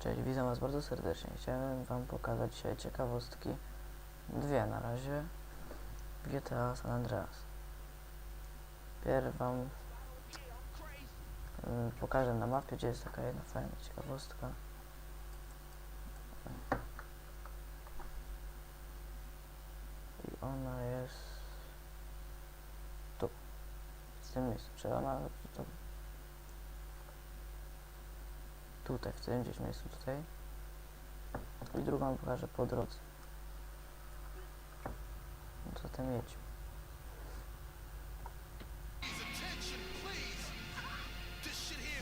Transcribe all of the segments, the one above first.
Cześć, witam Was bardzo serdecznie. Chciałem Wam pokazać dzisiaj ciekawostki. Dwie na razie. GTA San Andreas. Pierw Wam y, pokażę na mapie, gdzie jest taka jedna fajna ciekawostka. I ona jest tu. W tym miejscu. Czy ona to tutaj, w tym gdzieś miejscu tutaj. I drugą pokażę po drodze. No zatem jedźmy.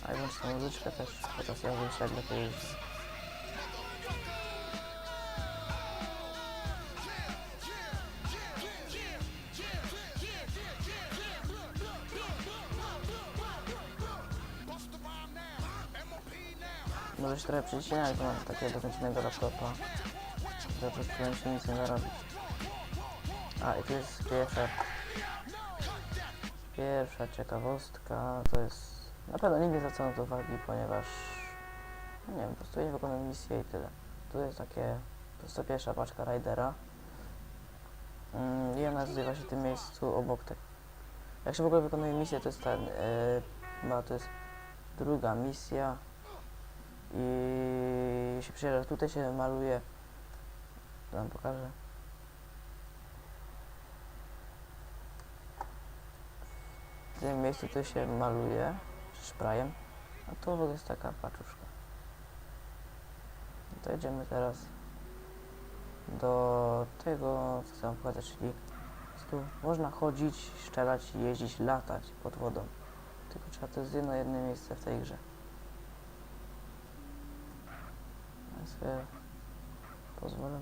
A i włączę muzyczkę też, chociaż ja wiem jak lepiej jeździ. Może się trochę przycinać, bo mam takiego dokręconego laptopa, że po prostu nic nie da robić. A i tu jest pierwsza pierwsza ciekawostka, to jest na pewno nikt nie zwraca na to uwagi, ponieważ no nie wiem, po prostu nie wykonam misję i tyle. Tu jest takie, po prostu pierwsza paczka Raidera mm, i ona znajduje się w tym miejscu obok tego. Jak się w ogóle wykonuje misję, to jest ten, yy, to jest druga misja i się przyjeżdża, tutaj się maluje, wam pokażę. W tym miejscu to się maluje szprajem, a tu jest taka paczuszka. No To idziemy teraz do tego, co chcę wam pokazać, czyli prostu można chodzić, strzelać, jeździć, latać pod wodą. Tylko trzeba to jest jedno, jedno miejsce w tej grze. Ja sobie pozwolę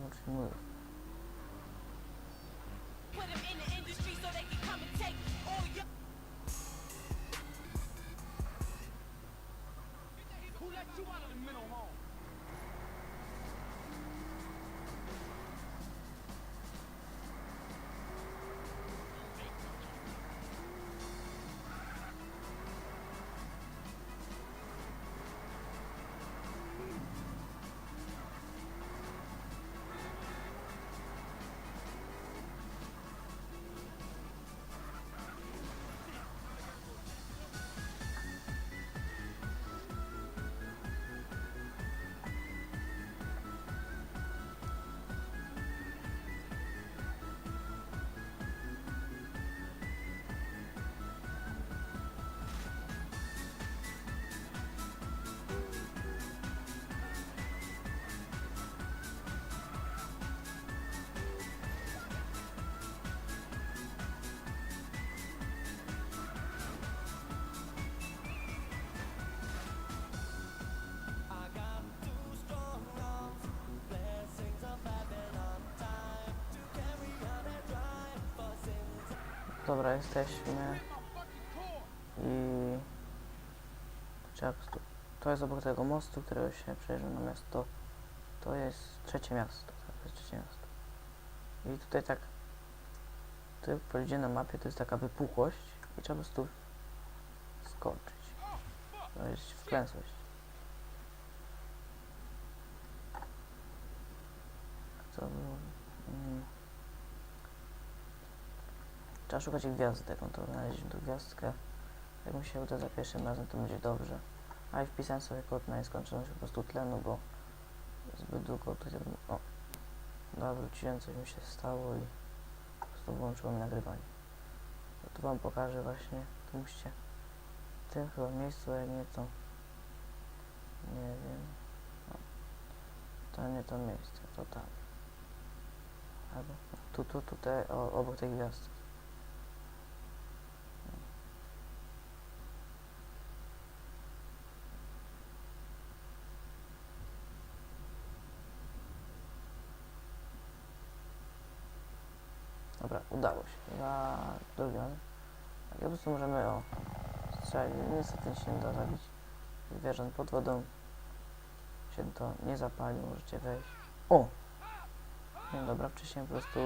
Dobra, jesteśmy i to jest obok tego mostu, którego się przejeżdża na miasto. To jest trzecie miasto, tak, to jest trzecie miasto. I tutaj tak, tutaj polidzie na mapie to jest taka wypukłość i trzeba po prostu skoczyć. To jest wklęsłość. Co było? Mm. Trzeba szukać gwiazdek, no to znaleźliśmy tu gwiazdkę. Jak mi się uda za pierwszym razem, to będzie dobrze. A i wpisałem sobie kod na nieskończoność po prostu tlenu, bo zbyt długo tutaj... O! Dobra, wróciłem, coś mi się stało i po prostu włączyło mi nagrywanie. No tu wam pokażę właśnie, tu musicie w tym chyba miejscu, jak nie to... Nie wiem... O. To nie to miejsce, to tam. Albo tu, tu, tutaj, obok tej gwiazdki. Dobra, udało się. Na drugi razem. Tak, po prostu możemy o strzelać. Niestety się nie da zabić zwierząt pod wodą. Się to nie zapali, możecie wejść. O! Nie, dobra, wcześniej po prostu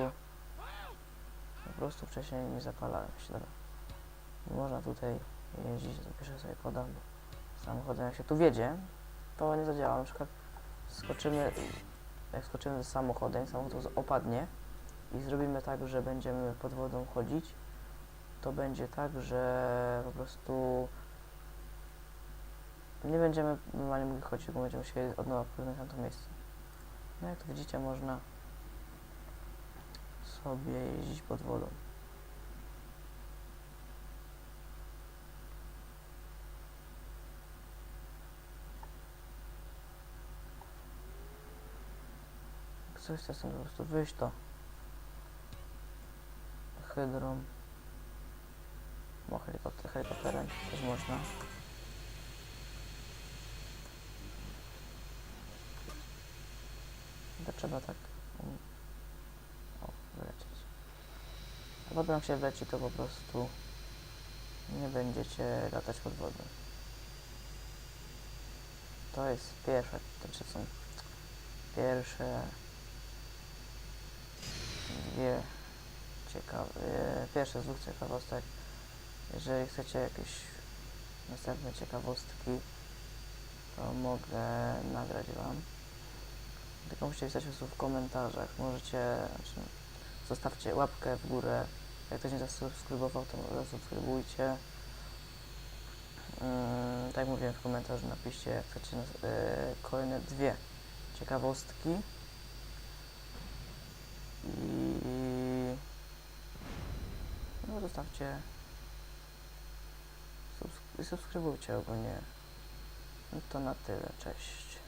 po prostu wcześniej nie zapalałem się, dobra. Można tutaj jeździć, to pierwsze sobie podam, samochodem jak się tu wiedzie, to nie zadziała. Na przykład skoczymy, jak skoczymy z samochodem, samochód opadnie i zrobimy tak, że będziemy pod wodą chodzić, to będzie tak, że po prostu nie będziemy normalnie mogli chodzić, bo będziemy musieli od nowa płynąć na to miejsce. No jak to widzicie, można sobie jeździć pod wodą. Jak coś chce sobie po prostu wyjść, to hydrą, bo helikopter, helikopterem też można. To trzeba tak o, wylecieć. A jak się wleci, to po prostu nie będziecie latać pod wodą. To jest pierwsze, to czy są pierwsze dwie ciekawe, pierwsze z dwóch ciekawostek. Jeżeli chcecie jakieś następne ciekawostki, to mogę nagrać Wam. Tylko musicie pisać w komentarzach. Możecie, znaczy, zostawcie łapkę w górę. Jak ktoś nie zasubskrybował, to zasubskrybujcie. Ym, tak jak mówiłem w komentarzu, napiszcie jak chcecie yy, kolejne dwie ciekawostki. I no zostawcie subskrybujcie ogólnie. No to na tyle, cześć.